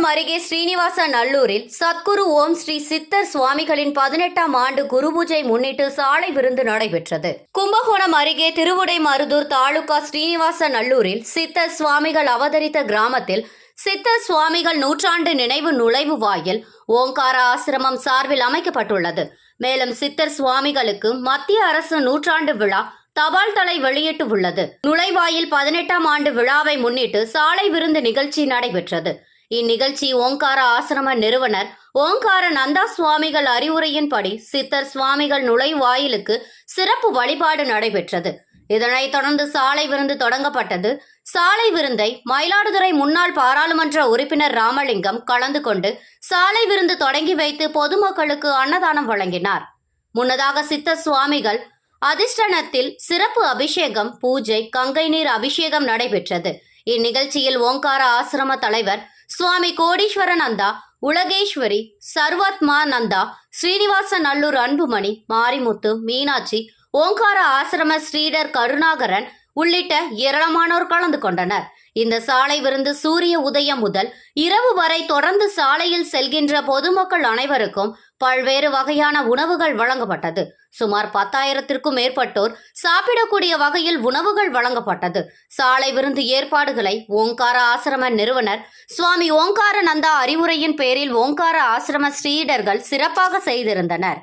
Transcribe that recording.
கும்பகோணம் அருகே ஸ்ரீனிவாச நல்லூரில் சத்குரு ஓம் ஸ்ரீ சித்தர் சுவாமிகளின் பதினெட்டாம் ஆண்டு குருபூஜை முன்னிட்டு சாலை விருந்து நடைபெற்றது. கும்பகோணம் அருகே திருவுடைமருதூர் தாலுகா ஸ்ரீனிவாச நல்லூரில் சித்தர் சுவாமிகள் அவதரித்த கிராமத்தில் சித்தர் சுவாமிகள் நூற்றாண்டு நினைவு நுழைவு வாயில் ஓங்கார ஆசிரமம் சார்பில் அமைக்கப்பட்டுள்ளது. மேலும் சித்தர் சுவாமிகளுக்கு மத்திய அரசு நூற்றாண்டு விழா தபால் தலை வெளியிட்டு உள்ளது. நுழைவாயில் பதினெட்டாம் ஆண்டு விழாவை முன்னிட்டு சாலை விருந்து நிகழ்ச்சி நடைபெற்றது. இந்நிகழ்ச்சி ஓங்கார ஆசிரம நிறுவனர் ஓங்கார நந்தா சுவாமிகள் அறிவுரையின்படி சித்தர் சுவாமிகள் நுழைவாயிலுக்கு சிறப்பு வழிபாடு நடைபெற்றது. இதனைத் தொடர்ந்து சாலை விருந்து தொடங்கப்பட்டது. சாலை விருந்தை மயிலாடுதுறை முன்னாள் பாராளுமன்ற உறுப்பினர் ராமலிங்கம் கலந்து கொண்டு சாலை விருந்து தொடங்கி வைத்து பொதுமக்களுக்கு அன்னதானம் வழங்கினார். முன்னதாக சித்தர் சுவாமிகள் அதிர்ஷ்டனத்தில் சிறப்பு அபிஷேகம் பூஜை கங்கை நீர் அபிஷேகம் நடைபெற்றது. இந்நிகழ்ச்சியில் ஓங்கார ஆசிரம தலைவர் சுவாமி கோடீஸ்வரநந்தா உலகேஸ்வரி சர்வாத்மா நந்தா ஸ்ரீனிவாச நல்லூர் அன்புமணி மாரிமுத்து மீனாட்சி ஓங்கார ஆசிரம ஸ்ரீடர் கருணாகரன் உள்ளிட்ட ஏராளமானோர் கலந்து கொண்டனர். இந்த சாலை விருந்து சூரிய உதயம் முதல் இரவு வரை தொடர்ந்து சாலையில் செல்கின்ற பொதுமக்கள் அனைவருக்கும் பல்வேறு வகையான உணவுகள் வழங்கப்பட்டது. சுமார் பத்தாயிரத்திற்கும் மேற்பட்டோர் சாப்பிடக்கூடிய வகையில் உணவுகள் வழங்கப்பட்டது. சாலை விருந்து ஏற்பாடுகளை ஓங்கார ஆசிரம நிறுவனர் சுவாமி ஓங்காரநந்தா அறிவுரையின் பேரில் ஓங்கார ஆசிரம ஸ்ரீடர்கள் சிறப்பாக செய்திருந்தனர்.